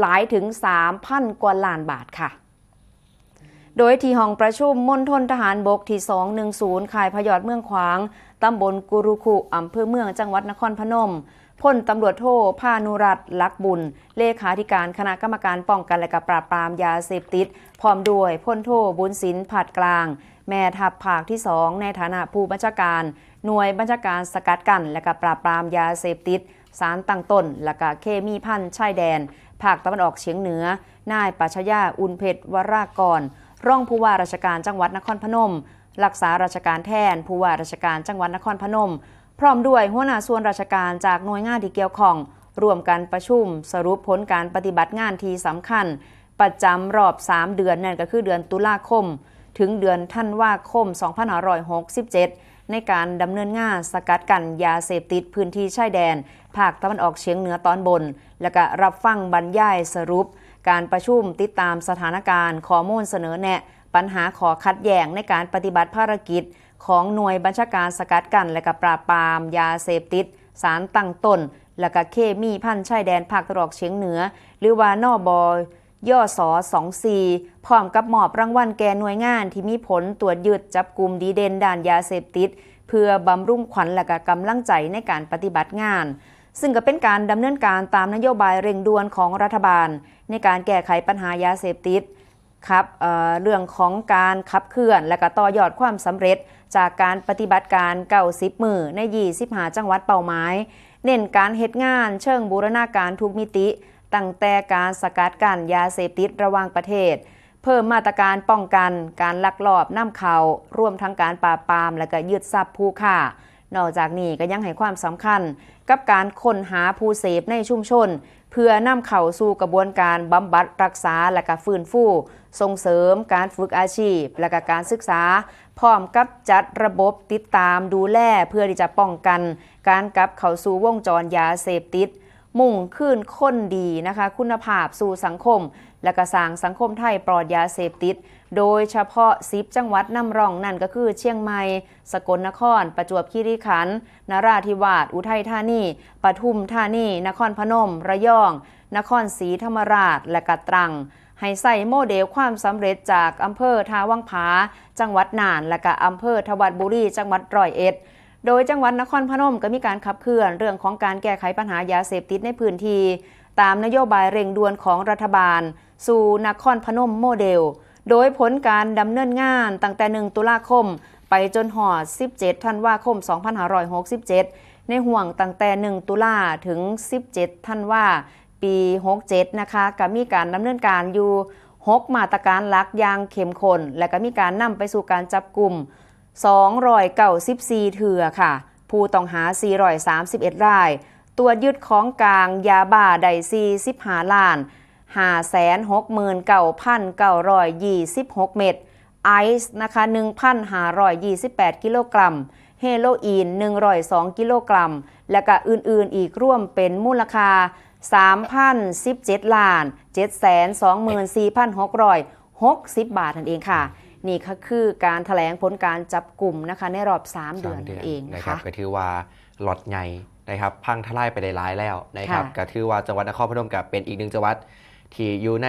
หลายถึง 3,000 กว่าล้านบาทค่ะ โดยที่ห้องประชุมมณฑลทหารบกที่ 210ค่ายพยอดเมืองขวาง ตำบลกุรุคุอำเภอเมืองจังหวัดนครพนมพลตำรวจโทพานุรัตลักบุญ เลขาธิการคณะกรรมการป้องกันและกปราบปรามยาเสพติด พร้อมด้วยพลโทบุญศิลป์ผัดกลาง แม่ทัพภาคที่2ในฐานะผู้บัญชาการ หน่วยบัญชาการสกัดกันและกปราบปรามยาเสพติด สารตั้งต้นและก็เคมีพันชายแดน ภาคตะวันออกเฉียงเหนือ นายปัชญาอุนเพชรวรากรรองผู้ว่าราชการจังหวัดนครพนม รักษาราชการแทน ผู้ว่าราชการจังหวัดนครพนม พร้อมด้วยหัวหน้าส่วนราชการจากหน่วยงานที่เกี่ยวข้องร่วมกันประชุม สรุปผลการปฏิบัติงานที่สำคัญ ประจำรอบ 3 เดือนนั่นก็คือเดือนตุลาคม ถึงเดือนธันวาคม 2567 ในการดำเนินงานสกัดกันยาเสพติดพื้นที่ชายแดน ภาคตะวันออกเฉียงเหนือตอนบน และก็รับฟังบรรยายสรุป การประชุมติดตามสถานการณ์ข้อมูลเสนอแนะ ปัญหาขอคัดแย้งในการปฏิบัติภารกิจ ของหน่วยบัญชาการสกัดกันและก็ปราบปรามยาเสพติด สารตั้งต้นและก็เคมีพันชายแดนภาคตะวันออกเฉียงเหนือ หรือว่านอบอย ย่อสอ24พร้อมกับมอบรางวัลแก่หน่วยงานที่มีผลตรวจยึดจับกลุ่มดีเด่นด้านยาเสพติด เพื่อบำรุงขวัญและก็กำลังใจในการปฏิบัติงาน ซึ่งก็เป็นการดำเนินการตามนโยบายเร่งด่วนของรัฐบาล ในการแก้ไขปัญหายาเสพติดครับเเรื่องของการขับเคลื่อนและก็ต่อยอดความสำเร็จ จากการปฏิบัติการเก่าสิบมือใน25จังหวัดเป้าหมายเน้นการเหตุงานเชิงบูรณาการทุกมิติ ตั้งแต่การสกัดกั้นยาเสพติดระหว่างประเทศ เพิ่มมาตรการป้องกันการลักลอบนำเข้าร่วมทั้งการปราบปราม และก็ยึดทรัพย์ผู้ฆ่านอกจากนี้ก็ยังให้ความสำคัญกับการค้นหาผู้เสพในชุมชน เพื่อนำเข้าสู่กระบวนการบำบัดรักษาและก็ฟื้นฟู ส่งเสริมการฝึกอาชีพ และก็การศึกษา พร้อมกับจัดระบบติดตามดูแลเพื่อที่จะป้องกัน การกลับเข้าสู่วงจรยาเสพติด มุ่งขึ้นค้นดีนะคะ คุณภาพสู่สังคม และก็สร้างสังคมไทยปลอดยาเสพติด โดยเฉพาะซิปจังหวัดนำร่องนั่นก็คือเชียงใหม่ สกลนคร ประจวบคีรีขันธ์นราธิวาสอุทัยธานีปทุมธานี นครพนม ระยอง นครศรีธรรมราช และกะตรังให้ใส่โมเดลความสำเร็จจากอำเภอทาวังผา จังหวัดน่าน และก็อำเภอทวัดบุรีจังหวัดร้อยเอ็ด โดยจังหวัดนครพนมก็มีการขับเคลื่อนเรื่องของการแก้ไขปัญหายาเสพติดในพื้นที่ ตามนโยบายเร่งด่วนของรัฐบาล สู่นครพนมโมเดล โดยผลการดำเนินงานตั้งแต่ 1 ตุลาคม ไปจนหอด 17 ธันวาคม 2567 ในห่วงตั้งแต่ 1 ตุลาถึง 17 ธันวาปี 67 นะคะก็มีการดำเนินการอยู่ 6 มาตรการลักอย่างเข้มข้นและก็มีการนำไปสู่การจับกลุ่ม 294เถื่อค่ะ ผู้ต้องหา 431 รายตัวจยึดของกลางยาบ้าได้45ล้าน569,926เม็ดไอซ์นะคะ1,528กิโลกรัม เฮโรอีน102กิโลกรัม และก็อื่นๆอีกร่วมเป็นมูลค่า3,017ล้าน724,660บาทนั่นเองค่ะ นี่ก็คือการแถลงผลการจับกลุ่มนะคะในรอบ 3 เดือนนั่นเองนะนะครัคะบก็ถือว่าหลอดใหญ่นะครับพังทลายไปได้หลายแล้วนะครับค่ะก็ถือว่าจังหวัดนครพนมกับเป็นอีกหนึ่งจังหวัดที่อยู่ใน